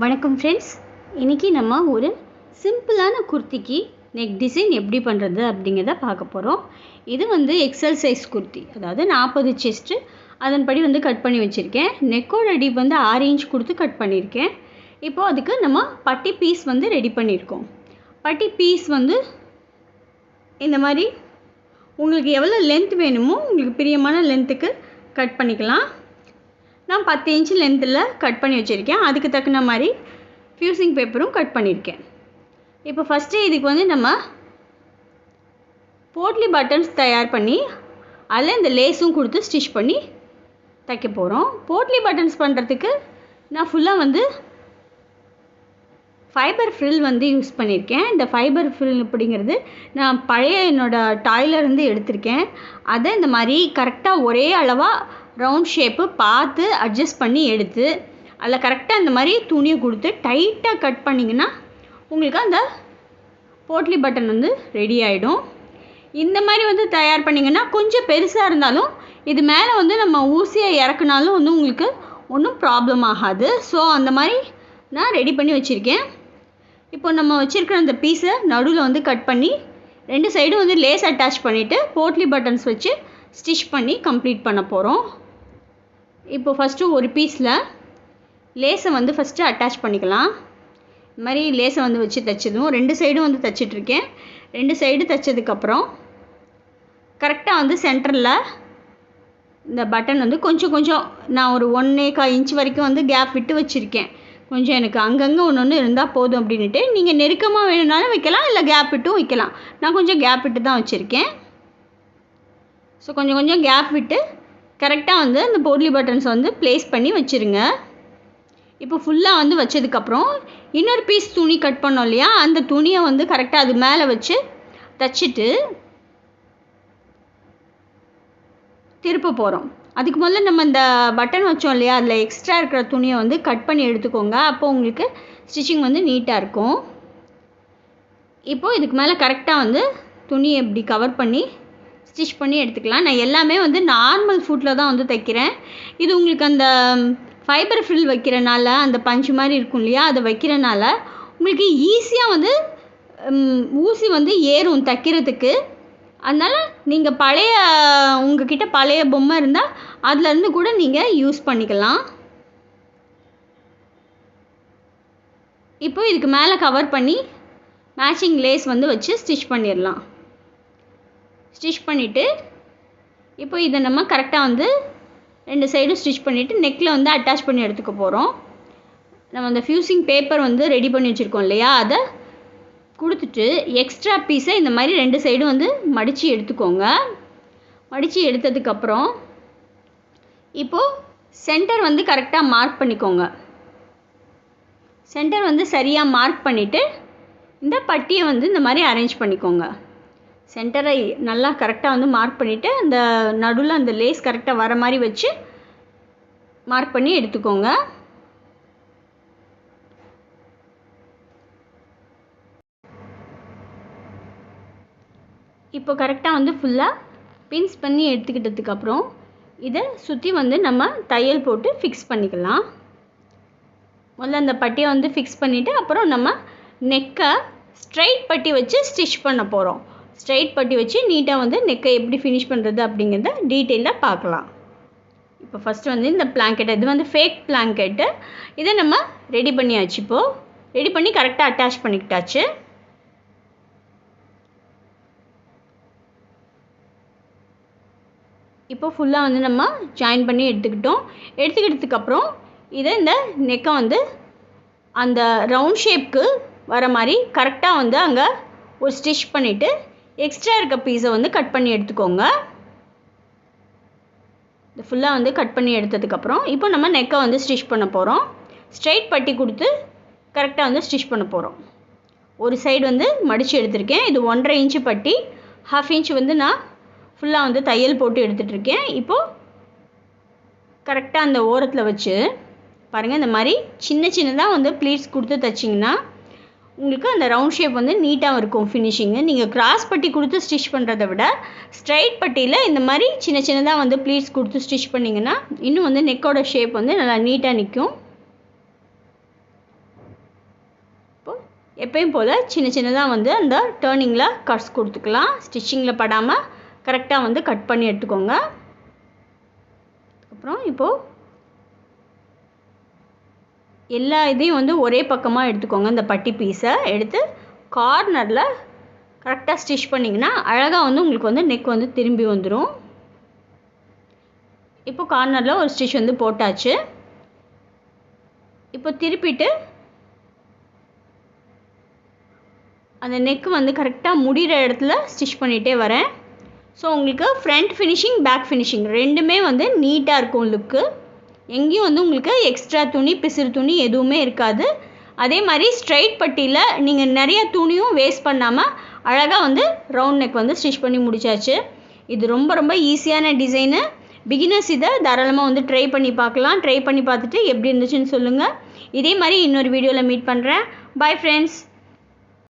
வணக்கம் ஃப்ரெண்ட்ஸ் இன்றைக்கி நம்ம ஒரு சிம்பிளான குர்த்திக்கு நெக் டிசைன் எப்படி பண்ணுறது அப்படிங்கிறத பார்க்க போகிறோம் இது வந்து எக்ஸல் சைஸ் குர்த்தி. அதாவது நாற்பது செஸ்ட்டு அதன்படி வந்து கட் பண்ணி வச்சுருக்கேன். நெக்கோட அடி வந்து ஆறு இன்ச் கொடுத்து கட் பண்ணியிருக்கேன். இப்போது அதுக்கு நம்ம பட்டி பீஸ் வந்து ரெடி பண்ணியிருக்கோம். பட்டி பீஸ் வந்து இந்த மாதிரி உங்களுக்கு எவ்வளோ லென்த் வேணுமோ உங்களுக்கு பிரியமான லென்த்துக்கு கட் பண்ணிக்கலாம். நான் பத்து இன்ச்சு லென்த்தில் கட் பண்ணி வச்சுருக்கேன். அதுக்கு தகுந்த மாதிரி ஃப்யூசிங் பேப்பரும் கட் பண்ணியிருக்கேன் இப்போ ஃபஸ்ட்டு இதுக்கு வந்து நம்ம போட்லி பட்டன்ஸ் தயார் பண்ணி அதில் இந்த லேஸும் கொடுத்து ஸ்டிச் பண்ணி தைக்க போகிறோம் போட்லி பட்டன்ஸ் பண்ணுறதுக்கு நான் ஃபுல்லாக வந்து ஃபைபர் ஃப்ரில் வந்து யூஸ் பண்ணியிருக்கேன் இந்த ஃபைபர் ஃப்ரில் அப்படிங்கிறது நான் பழைய என்னோடய டாய்லருந்து எடுத்திருக்கேன். அதை இந்த மாதிரி கரெக்டாக ஒரே அளவாக ரவுண்ட் ஷேப்பு பார்த்து அட்ஜஸ்ட் பண்ணி எடுத்து அதில் கரெக்டாக இந்த மாதிரி துணியை கொடுத்து டைட்டாக கட் பண்ணிங்கன்னா உங்களுக்கு அந்த போட்லி பட்டன் வந்து ரெடி ஆகிடும் இந்த மாதிரி வந்து தயார் பண்ணிங்கன்னா கொஞ்சம் பெருசாக இருந்தாலும் இது மேலே வந்து நம்ம ஊசியை இறக்குனாலும் வந்து உங்களுக்கு ஒன்றும் ப்ராப்ளம் ஆகாது. ஸோ அந்த மாதிரி நான் ரெடி பண்ணி வச்சுருக்கேன். இப்போ நம்ம வச்சுருக்கிற அந்த பீஸை நடுவில் வந்து கட் பண்ணி ரெண்டு சைடும் வந்து லேஸ் அட்டாச் பண்ணிவிட்டு போட்லி பட்டன்ஸ் வச்சு ஸ்டிச் பண்ணி கம்ப்ளீட் பண்ண போகிறோம் இப்போ ஃபஸ்ட்டு ஒரு பீஸில் லேஸை வந்து ஃபஸ்ட்டு அட்டாச் பண்ணிக்கலாம். இது மாதிரி லேஸை வந்து வச்சு தைச்சதும். ரெண்டு சைடும் வந்து தைச்சிட்ருக்கேன் ரெண்டு சைடு தைச்சதுக்கப்புறம் கரெக்டாக வந்து சென்டரில் இந்த பட்டன் வந்து கொஞ்சம் கொஞ்சம் நான் ஒரு ஒன்றே கா இன்ச் வரைக்கும் வந்து கேப் விட்டு வச்சுருக்கேன். கொஞ்சம் எனக்கு அங்கங்கே ஒன்று ஒன்று இருந்தால் போதும் அப்படின்ட்டு நீங்கள் நெருக்கமாக வேணும்னாலும் வைக்கலாம் இல்லை கேப் விட்டும் வைக்கலாம். நான் கொஞ்சம் கேப் விட்டு தான் வச்சுருக்கேன். ஸோ கொஞ்சம் கொஞ்சம் கேப் விட்டு கரெக்டாக வந்து அந்த போட்லி பட்டன்ஸ் வந்து ப்ளேஸ் பண்ணி வச்சுருங்க. இப்போ ஃபுல்லாக வந்து வச்சதுக்கப்புறம் இன்னொரு பீஸ் துணி கட் பண்ணோம் இல்லையா? அந்த துணியை வந்து கரெக்டாக அது மேலே வச்சு தச்சுட்டு திருப்ப போகிறோம் அதுக்கு முதல்ல நம்ம இந்த பட்டன் வச்சோம் இல்லையா? அதில் எக்ஸ்ட்ரா இருக்கிற துணியை வந்து கட் பண்ணி எடுத்துக்கோங்க. அப்போ உங்களுக்கு ஸ்டிச்சிங் வந்து நீட்டாக இருக்கும். இப்போது இதுக்கு மேலே கரெக்டாக வந்து துணியை இப்படி கவர் பண்ணி ஸ்டிச் பண்ணி எடுத்துக்கலாம். நான் எல்லாமே வந்து நார்மல் ஃபுட்டில் தான் வந்து தைக்கிறேன். இது உங்களுக்கு அந்த ஃபைபர் ஃபில் வைக்கிறனால அந்த பஞ்சு மாதிரி இருக்கும் இல்லையா? அதை வைக்கிறனால உங்களுக்கு ஈஸியாக வந்து ஊசி வந்து ஏறும் தைக்கிறதுக்கு. அதனால் நீங்கள் பழைய உங்ககிட்ட பழைய பொம்மை இருந்தால் அதுலேருந்து கூட நீங்கள் யூஸ் பண்ணிக்கலாம். இப்போ இதுக்கு மேலே கவர் பண்ணி மேட்சிங் லேஸ் வந்து வச்சு ஸ்டிச் பண்ணிடலாம். ஸ்டிச் பண்ணிவிட்டு இப்போ இதை நம்ம கரெக்டாக வந்து ரெண்டு சைடும் ஸ்டிச் பண்ணிவிட்டு நெக்கில் வந்து அட்டாச் பண்ணி எடுத்துக்க போகிறோம் நம்ம அந்த ஃப்யூசிங் பேப்பர் வந்து ரெடி பண்ணி வச்சுருக்கோம் இல்லையா? அதை கொடுத்துட்டு எக்ஸ்ட்ரா பீஸை இந்த மாதிரி ரெண்டு சைடும் வந்து மடித்து எடுத்துக்கோங்க. மடித்து எடுத்ததுக்கப்புறம் இப்போது சென்டர் வந்து கரெக்டாக மார்க் பண்ணிக்கோங்க. சென்டர் வந்து சரியாக மார்க் பண்ணிவிட்டு இந்த பட்டியை வந்து இந்த மாதிரி அரேஞ்ச் பண்ணிக்கோங்க. சென்டரை நல்லா கரெக்டாக வந்து மார்க் பண்ணிவிட்டு அந்த நடுவில் அந்த லேஸ் கரெக்டாக வர மாதிரி வச்சு மார்க் பண்ணி எடுத்துக்கோங்க. இப்போ கரெக்டாக வந்து ஃபுல்லாக பின்ஸ் பண்ணி எடுத்துக்கிட்டதுக்கப்புறம் இதை சுற்றி வந்து நம்ம தையல் போட்டு ஃபிக்ஸ் பண்ணிக்கலாம். முதல்ல அந்த பட்டியை வந்து ஃபிக்ஸ் பண்ணிவிட்டு அப்புறம் நம்ம நெக்கை ஸ்ட்ரைட் பட்டி வச்சு ஸ்டிச் பண்ண போகிறோம் ஸ்ட்ரைட் பட்டி வச்சு நீட்டாக வந்து நெக்கை எப்படி ஃபினிஷ் பண்ணுறது அப்படிங்கிறத டீட்டெயிலாக பார்க்கலாம். இப்போ ஃபஸ்ட்டு வந்து இந்த பிளாங்கெட் இது வந்து ஃபேக் பிளாங்கெட்டு இதை நம்ம ரெடி பண்ணியாச்சு இப்போது ரெடி பண்ணி கரெக்டாக அட்டாச் பண்ணிக்கிட்டாச்சு. இப்போ ஃபுல்லாக வந்து நம்ம ஜாயின் பண்ணி எடுத்துக்கிட்டோம். எடுத்துக்கிட்டதுக்கப்புறம் இதை இந்த நெக்கை வந்து அந்த ரவுண்ட் ஷேப்க்கு வர மாதிரி கரெக்டாக வந்து அங்கே ஒரு ஸ்டிச் பண்ணிவிட்டு எக்ஸ்ட்ரா இருக்க பீஸை வந்து கட் பண்ணி எடுத்துக்கோங்க. இது ஃபுல்லாக வந்து கட் பண்ணி எடுத்ததுக்கப்புறம் இப்போ நம்ம நெக்கை வந்து ஸ்டிச் பண்ண போகிறோம் ஸ்ட்ரைட் பட்டி கொடுத்து கரெக்டாக வந்து ஸ்டிச் பண்ண போகிறோம் ஒரு சைடு வந்து மடித்து எடுத்திருக்கேன். இது ஒன்றரை இன்ச்சு பட்டி. ஹாஃப் இன்ச் வந்து நான் ஃபுல்லாக வந்து தையல் போட்டு எடுத்துகிட்ருக்கேன் இப்போது கரெக்டாக அந்த ஓரத்தில் வச்சு பாருங்கள் இந்த மாதிரி சின்ன சின்னதாக வந்து ப்ளீட்ஸ் கொடுத்து தைச்சிங்கன்னா உங்களுக்கு அந்த ரவுண்ட் ஷேப் வந்து நீட்டாக இருக்கும் ஃபினிஷிங்கு நீங்கள் கிராஸ் பட்டி கொடுத்து ஸ்டிச் பண்ணுறத விட ஸ்ட்ரைட் பட்டியில் இந்த மாதிரி சின்ன சின்னதாக வந்து ப்ளீட்ஸ் கொடுத்து ஸ்டிச் பண்ணிங்கன்னா இன்னும் வந்து நெக்கோட ஷேப் வந்து நல்லா நீட்டாக நிற்கும் எப்பயும் போல் சின்ன சின்னதாக வந்து அந்த டேர்னிங்கில் கட்ஸ் கொடுத்துக்கலாம். ஸ்டிச்சிங்கில் படாமல் கரெக்டாக வந்து கட் பண்ணி எடுத்துக்கோங்க. அப்புறம் இப்போது எல்லா இதையும் வந்து ஒரே பக்கமாக எடுத்துக்கோங்க. இந்த பட்டி பீஸை எடுத்து கார்னரில் கரெக்டாக ஸ்டிச் பண்ணிங்கன்னா அழகாக வந்து உங்களுக்கு வந்து நெக் வந்து திரும்பி வந்துடும் இப்போ கார்னரில் ஒரு ஸ்டிச் வந்து போட்டாச்சு. இப்போ திருப்பிட்டு அந்த நெக்கு வந்து கரெக்டாக முடிகிற இடத்துல ஸ்டிச் பண்ணிகிட்டே வரேன். ஸோ உங்களுக்கு ஃப்ரண்ட் ஃபினிஷிங் பேக் ஃபினிஷிங் ரெண்டுமே வந்து நீட்டாக இருக்கும் லுக்கு எங்கேயும் வந்து உங்களுக்கு எக்ஸ்ட்ரா துணி பிசிறு துணி எதுவுமே இருக்காது. அதே மாதிரி ஸ்ட்ரைட் பட்டியில் நீங்கள் நிறைய துணியும் வேஸ்ட் பண்ணாமல் அழகாக வந்து ரவுண்ட் நெக் வந்து ஸ்டிச் பண்ணி முடிச்சாச்சு. இது ரொம்ப ரொம்ப ஈஸியான டிசைனு பிகினர்ஸ் இதை தாராளமாக வந்து ட்ரை பண்ணி பார்க்கலாம். ட்ரை பண்ணி பார்த்துட்டு எப்படி இருந்துச்சுன்னு சொல்லுங்கள் இதே மாதிரி இன்னொரு வீடியோவில் மீட் பண்ணுறேன் பாய் ஃப்ரெண்ட்ஸ்